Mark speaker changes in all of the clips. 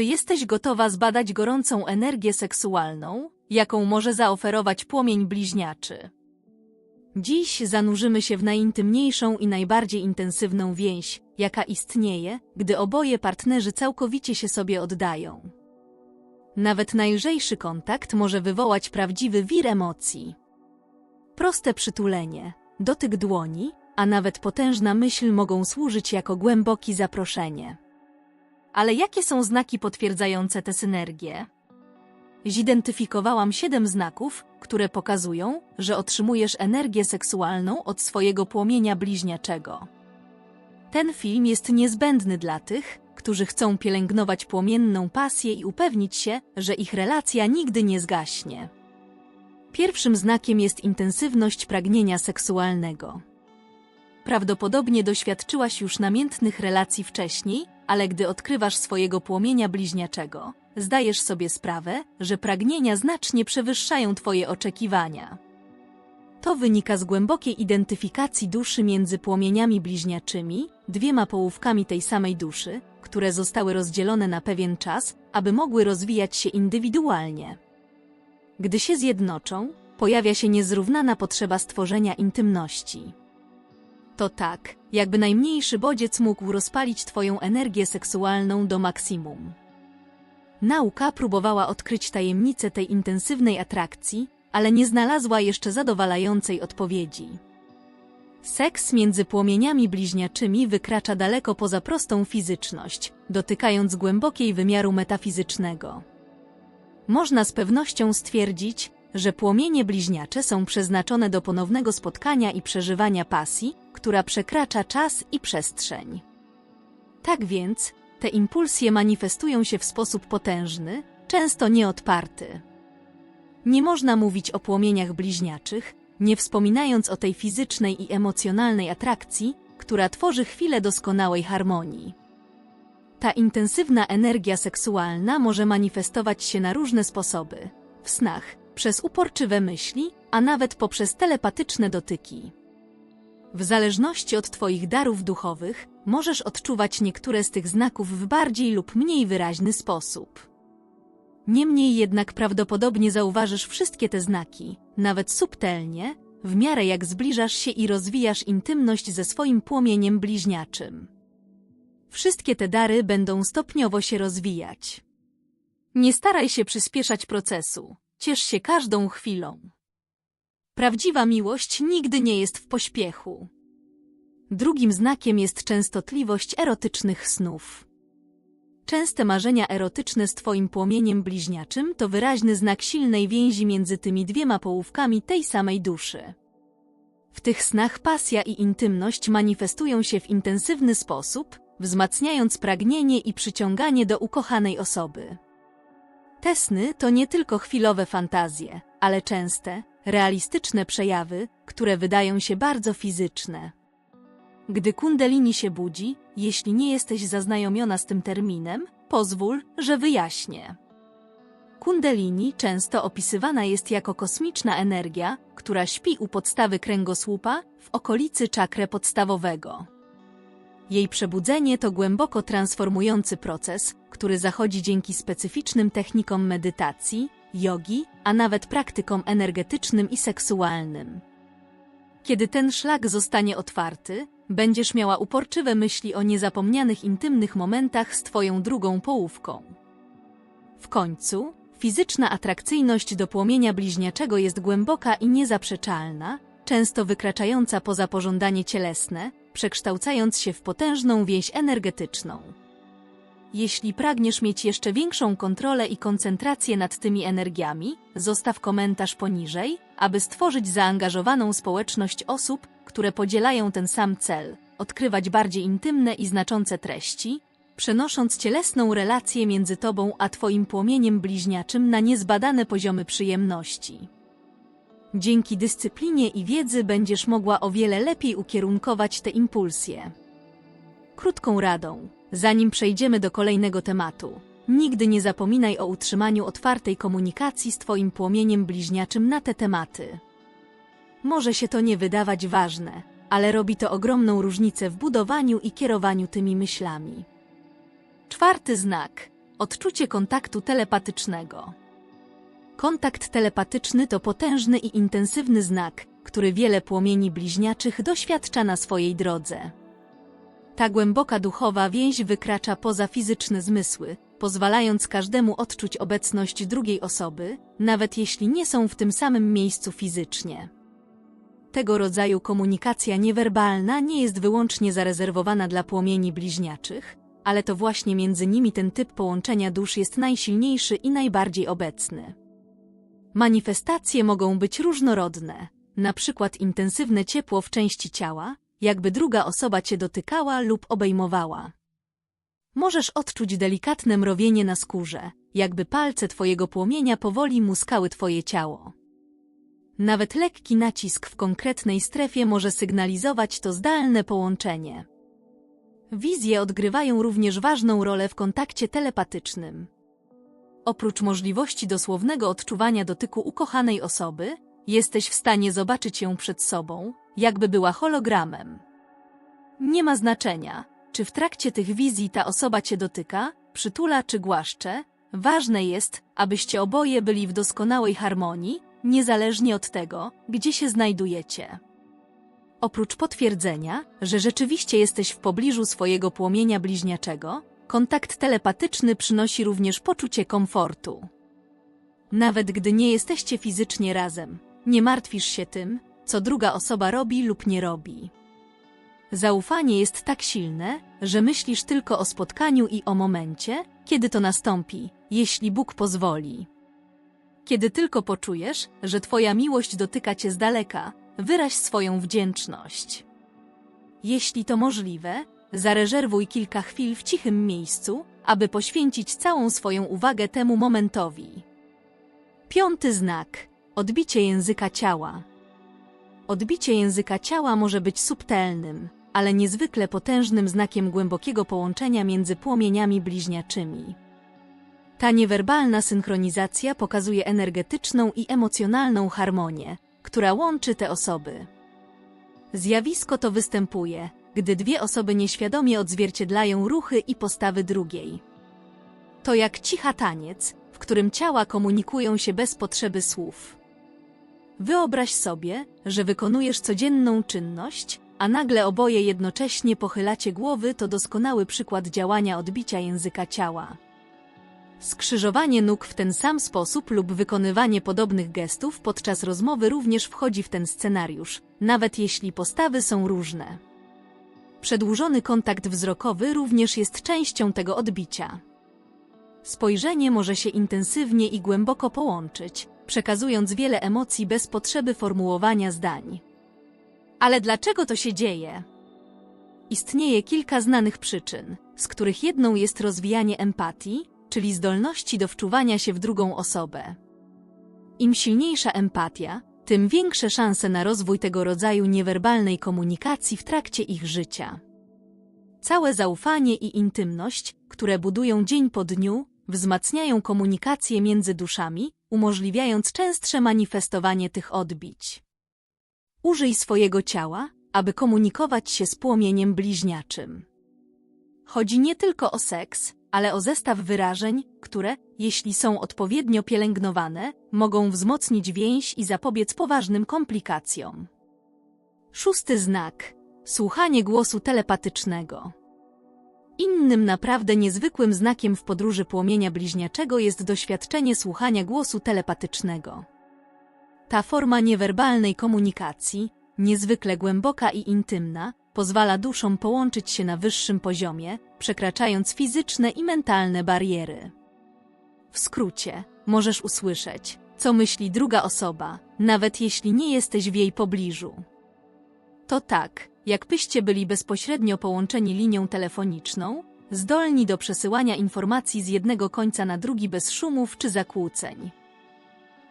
Speaker 1: Czy jesteś gotowa zbadać gorącą energię seksualną, jaką może zaoferować płomień bliźniaczy? Dziś zanurzymy się w najintymniejszą i najbardziej intensywną więź, jaka istnieje, gdy oboje partnerzy całkowicie się sobie oddają. Nawet najlżejszy kontakt może wywołać prawdziwy wir emocji. Proste przytulenie, dotyk dłoni, a nawet potężna myśl mogą służyć jako głębokie zaproszenie. Ale jakie są znaki potwierdzające tę synergię? Zidentyfikowałam siedem znaków, które pokazują, że otrzymujesz energię seksualną od swojego płomienia bliźniaczego. Ten film jest niezbędny dla tych, którzy chcą pielęgnować płomienną pasję i upewnić się, że ich relacja nigdy nie zgaśnie. Pierwszym znakiem jest intensywność pragnienia seksualnego. Prawdopodobnie doświadczyłaś już namiętnych relacji wcześniej, ale gdy odkrywasz swojego płomienia bliźniaczego, zdajesz sobie sprawę, że pragnienia znacznie przewyższają Twoje oczekiwania. To wynika z głębokiej identyfikacji duszy między płomieniami bliźniaczymi, dwiema połówkami tej samej duszy, które zostały rozdzielone na pewien czas, aby mogły rozwijać się indywidualnie. Gdy się zjednoczą, pojawia się niezrównana potrzeba stworzenia intymności. To tak, jakby najmniejszy bodziec mógł rozpalić Twoją energię seksualną do maksimum. Nauka próbowała odkryć tajemnicę tej intensywnej atrakcji, ale nie znalazła jeszcze zadowalającej odpowiedzi. Seks między płomieniami bliźniaczymi wykracza daleko poza prostą fizyczność, dotykając głębokiej wymiaru metafizycznego. Można z pewnością stwierdzić, że płomienie bliźniacze są przeznaczone do ponownego spotkania i przeżywania pasji, która przekracza czas i przestrzeń. Tak więc, te impulsje manifestują się w sposób potężny, często nieodparty. Nie można mówić o płomieniach bliźniaczych, nie wspominając o tej fizycznej i emocjonalnej atrakcji, która tworzy chwilę doskonałej harmonii. Ta intensywna energia seksualna może manifestować się na różne sposoby w snach, przez uporczywe myśli, a nawet poprzez telepatyczne dotyki. W zależności od Twoich darów duchowych, możesz odczuwać niektóre z tych znaków w bardziej lub mniej wyraźny sposób. Niemniej jednak prawdopodobnie zauważysz wszystkie te znaki, nawet subtelnie, w miarę jak zbliżasz się i rozwijasz intymność ze swoim płomieniem bliźniaczym. Wszystkie te dary będą stopniowo się rozwijać. Nie staraj się przyspieszać procesu, ciesz się każdą chwilą. Prawdziwa miłość nigdy nie jest w pośpiechu. Drugim znakiem jest częstotliwość erotycznych snów. Częste marzenia erotyczne z Twoim płomieniem bliźniaczym to wyraźny znak silnej więzi między tymi dwiema połówkami tej samej duszy. W tych snach pasja i intymność manifestują się w intensywny sposób, wzmacniając pragnienie i przyciąganie do ukochanej osoby. Te sny to nie tylko chwilowe fantazje, ale częste, realistyczne przejawy, które wydają się bardzo fizyczne. Gdy kundalini się budzi, jeśli nie jesteś zaznajomiona z tym terminem, pozwól, że wyjaśnię. Kundalini często opisywana jest jako kosmiczna energia, która śpi u podstawy kręgosłupa w okolicy czakry podstawowego. Jej przebudzenie to głęboko transformujący proces, który zachodzi dzięki specyficznym technikom medytacji, jogi, a nawet praktykom energetycznym i seksualnym. Kiedy ten szlak zostanie otwarty, będziesz miała uporczywe myśli o niezapomnianych intymnych momentach z Twoją drugą połówką. W końcu, fizyczna atrakcyjność do płomienia bliźniaczego jest głęboka i niezaprzeczalna, często wykraczająca poza pożądanie cielesne, przekształcając się w potężną więź energetyczną. Jeśli pragniesz mieć jeszcze większą kontrolę i koncentrację nad tymi energiami, zostaw komentarz poniżej, aby stworzyć zaangażowaną społeczność osób, które podzielają ten sam cel odkrywać bardziej intymne i znaczące treści, przenosząc cielesną relację między Tobą a Twoim płomieniem bliźniaczym na niezbadane poziomy przyjemności. Dzięki dyscyplinie i wiedzy będziesz mogła o wiele lepiej ukierunkować te impulsje. Krótką radą, zanim przejdziemy do kolejnego tematu. Nigdy nie zapominaj o utrzymaniu otwartej komunikacji z Twoim płomieniem bliźniaczym na te tematy. Może się to nie wydawać ważne, ale robi to ogromną różnicę w budowaniu i kierowaniu tymi myślami. Czwarty znak. Odczucie kontaktu telepatycznego. Kontakt telepatyczny to potężny i intensywny znak, który wiele płomieni bliźniaczych doświadcza na swojej drodze. Ta głęboka duchowa więź wykracza poza fizyczne zmysły, pozwalając każdemu odczuć obecność drugiej osoby, nawet jeśli nie są w tym samym miejscu fizycznie. Tego rodzaju komunikacja niewerbalna nie jest wyłącznie zarezerwowana dla płomieni bliźniaczych, ale to właśnie między nimi ten typ połączenia dusz jest najsilniejszy i najbardziej obecny. Manifestacje mogą być różnorodne, na przykład intensywne ciepło w części ciała, jakby druga osoba cię dotykała lub obejmowała. Możesz odczuć delikatne mrowienie na skórze, jakby palce twojego płomienia powoli muskały twoje ciało. Nawet lekki nacisk w konkretnej strefie może sygnalizować to zdalne połączenie. Wizje odgrywają również ważną rolę w kontakcie telepatycznym. Oprócz możliwości dosłownego odczuwania dotyku ukochanej osoby, jesteś w stanie zobaczyć ją przed sobą, jakby była hologramem. Nie ma znaczenia, czy w trakcie tych wizji ta osoba cię dotyka, przytula czy głaszcze, ważne jest, abyście oboje byli w doskonałej harmonii, niezależnie od tego, gdzie się znajdujecie. Oprócz potwierdzenia, że rzeczywiście jesteś w pobliżu swojego płomienia bliźniaczego, kontakt telepatyczny przynosi również poczucie komfortu. Nawet gdy nie jesteście fizycznie razem, nie martwisz się tym, co druga osoba robi lub nie robi. Zaufanie jest tak silne, że myślisz tylko o spotkaniu i o momencie, kiedy to nastąpi, jeśli Bóg pozwoli. Kiedy tylko poczujesz, że Twoja miłość dotyka Cię z daleka, wyraź swoją wdzięczność. Jeśli to możliwe, zarezerwuj kilka chwil w cichym miejscu, aby poświęcić całą swoją uwagę temu momentowi. Piąty znak odbicie języka ciała. Odbicie języka ciała może być subtelnym, ale niezwykle potężnym znakiem głębokiego połączenia między płomieniami bliźniaczymi. Ta niewerbalna synchronizacja pokazuje energetyczną i emocjonalną harmonię, która łączy te osoby. Zjawisko to występuje, gdy dwie osoby nieświadomie odzwierciedlają ruchy i postawy drugiej. To jak cicha taniec, w którym ciała komunikują się bez potrzeby słów. Wyobraź sobie, że wykonujesz codzienną czynność, a nagle oboje jednocześnie pochylacie głowy to doskonały przykład działania odbicia języka ciała. Skrzyżowanie nóg w ten sam sposób lub wykonywanie podobnych gestów podczas rozmowy również wchodzi w ten scenariusz, nawet jeśli postawy są różne. Przedłużony kontakt wzrokowy również jest częścią tego odbicia. Spojrzenie może się intensywnie i głęboko połączyć, przekazując wiele emocji bez potrzeby formułowania zdań. Ale dlaczego to się dzieje? Istnieje kilka znanych przyczyn, z których jedną jest rozwijanie empatii, czyli zdolności do wczuwania się w drugą osobę. Im silniejsza empatia, tym większe szanse na rozwój tego rodzaju niewerbalnej komunikacji w trakcie ich życia. Całe zaufanie i intymność, które budują dzień po dniu, wzmacniają komunikację między duszami, umożliwiając częstsze manifestowanie tych odbić. Użyj swojego ciała, aby komunikować się z płomieniem bliźniaczym. Chodzi nie tylko o seks, ale o zestaw wyrażeń, które, jeśli są odpowiednio pielęgnowane, mogą wzmocnić więź i zapobiec poważnym komplikacjom. Szósty znak. Słuchanie głosu telepatycznego. Innym naprawdę niezwykłym znakiem w podróży płomienia bliźniaczego jest doświadczenie słuchania głosu telepatycznego. Ta forma niewerbalnej komunikacji, niezwykle głęboka i intymna, pozwala duszom połączyć się na wyższym poziomie, przekraczając fizyczne i mentalne bariery. W skrócie, możesz usłyszeć, co myśli druga osoba, nawet jeśli nie jesteś w jej pobliżu. To tak, jakbyście byli bezpośrednio połączeni linią telefoniczną, zdolni do przesyłania informacji z jednego końca na drugi bez szumów czy zakłóceń.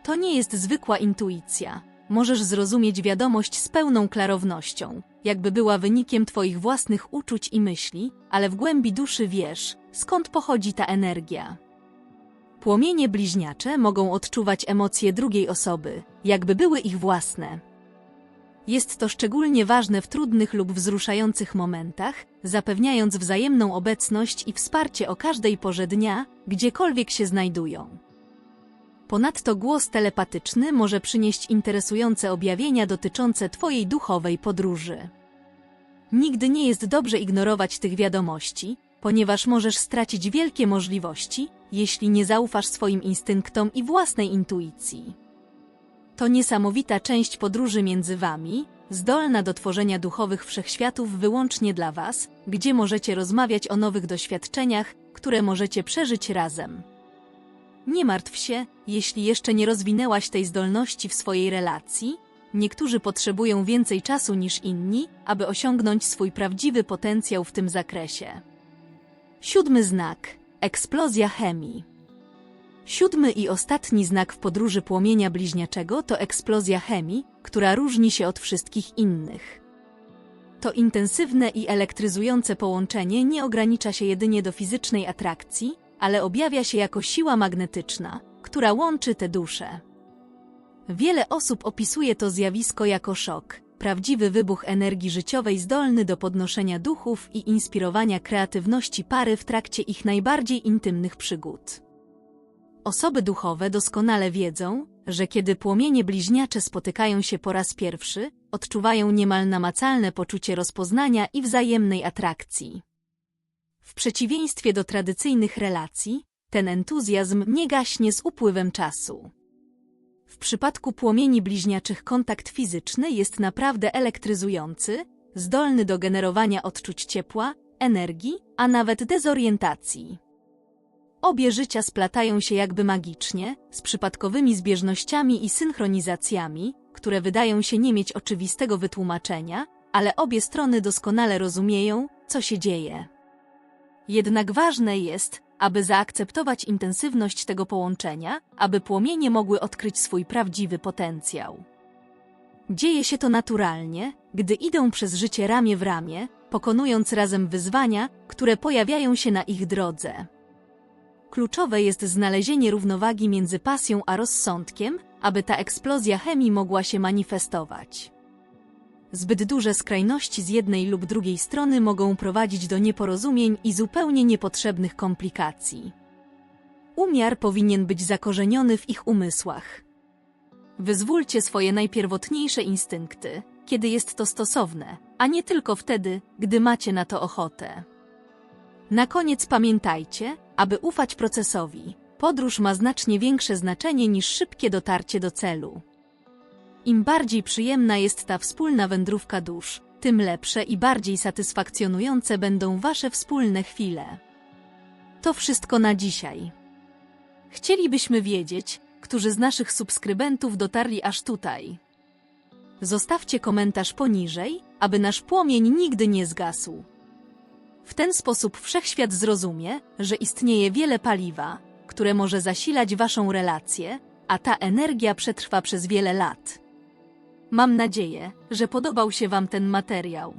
Speaker 1: To nie jest zwykła intuicja. Możesz zrozumieć wiadomość z pełną klarownością, jakby była wynikiem Twoich własnych uczuć i myśli, ale w głębi duszy wiesz, skąd pochodzi ta energia. Płomienie bliźniacze mogą odczuwać emocje drugiej osoby, jakby były ich własne. Jest to szczególnie ważne w trudnych lub wzruszających momentach, zapewniając wzajemną obecność i wsparcie o każdej porze dnia, gdziekolwiek się znajdują. Ponadto głos telepatyczny może przynieść interesujące objawienia dotyczące Twojej duchowej podróży. Nigdy nie jest dobrze ignorować tych wiadomości, ponieważ możesz stracić wielkie możliwości, jeśli nie zaufasz swoim instynktom i własnej intuicji. To niesamowita część podróży między Wami, zdolna do tworzenia duchowych wszechświatów wyłącznie dla Was, gdzie możecie rozmawiać o nowych doświadczeniach, które możecie przeżyć razem. Nie martw się, jeśli jeszcze nie rozwinęłaś tej zdolności w swojej relacji. Niektórzy potrzebują więcej czasu niż inni, aby osiągnąć swój prawdziwy potencjał w tym zakresie. Siódmy znak eksplozja chemii. Siódmy i ostatni znak w podróży płomienia bliźniaczego to eksplozja chemii, która różni się od wszystkich innych. To intensywne i elektryzujące połączenie nie ogranicza się jedynie do fizycznej atrakcji, ale objawia się jako siła magnetyczna, która łączy te dusze. Wiele osób opisuje to zjawisko jako szok, prawdziwy wybuch energii życiowej zdolny do podnoszenia duchów i inspirowania kreatywności pary w trakcie ich najbardziej intymnych przygód. Osoby duchowe doskonale wiedzą, że kiedy płomienie bliźniacze spotykają się po raz pierwszy, odczuwają niemal namacalne poczucie rozpoznania i wzajemnej atrakcji. W przeciwieństwie do tradycyjnych relacji, ten entuzjazm nie gaśnie z upływem czasu. W przypadku płomieni bliźniaczych kontakt fizyczny jest naprawdę elektryzujący, zdolny do generowania odczuć ciepła, energii, a nawet dezorientacji. Obie życia splatają się jakby magicznie, z przypadkowymi zbieżnościami i synchronizacjami, które wydają się nie mieć oczywistego wytłumaczenia, ale obie strony doskonale rozumieją, co się dzieje. Jednak ważne jest, aby zaakceptować intensywność tego połączenia, aby płomienie mogły odkryć swój prawdziwy potencjał. Dzieje się to naturalnie, gdy idą przez życie ramię w ramię, pokonując razem wyzwania, które pojawiają się na ich drodze. Kluczowe jest znalezienie równowagi między pasją a rozsądkiem, aby ta eksplozja chemii mogła się manifestować. Zbyt duże skrajności z jednej lub drugiej strony mogą prowadzić do nieporozumień i zupełnie niepotrzebnych komplikacji. Umiar powinien być zakorzeniony w ich umysłach. Wyzwólcie swoje najpierwotniejsze instynkty, kiedy jest to stosowne, a nie tylko wtedy, gdy macie na to ochotę. Na koniec pamiętajcie, aby ufać procesowi. Podróż ma znacznie większe znaczenie niż szybkie dotarcie do celu. Im bardziej przyjemna jest ta wspólna wędrówka dusz, tym lepsze i bardziej satysfakcjonujące będą Wasze wspólne chwile. To wszystko na dzisiaj. Chcielibyśmy wiedzieć, którzy z naszych subskrybentów dotarli aż tutaj. Zostawcie komentarz poniżej, aby nasz płomień nigdy nie zgasł. W ten sposób wszechświat zrozumie, że istnieje wiele paliwa, które może zasilać Waszą relację, a ta energia przetrwa przez wiele lat. Mam nadzieję, że podobał się Wam ten materiał.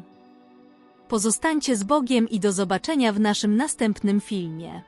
Speaker 1: Pozostańcie z Bogiem i do zobaczenia w naszym następnym filmie.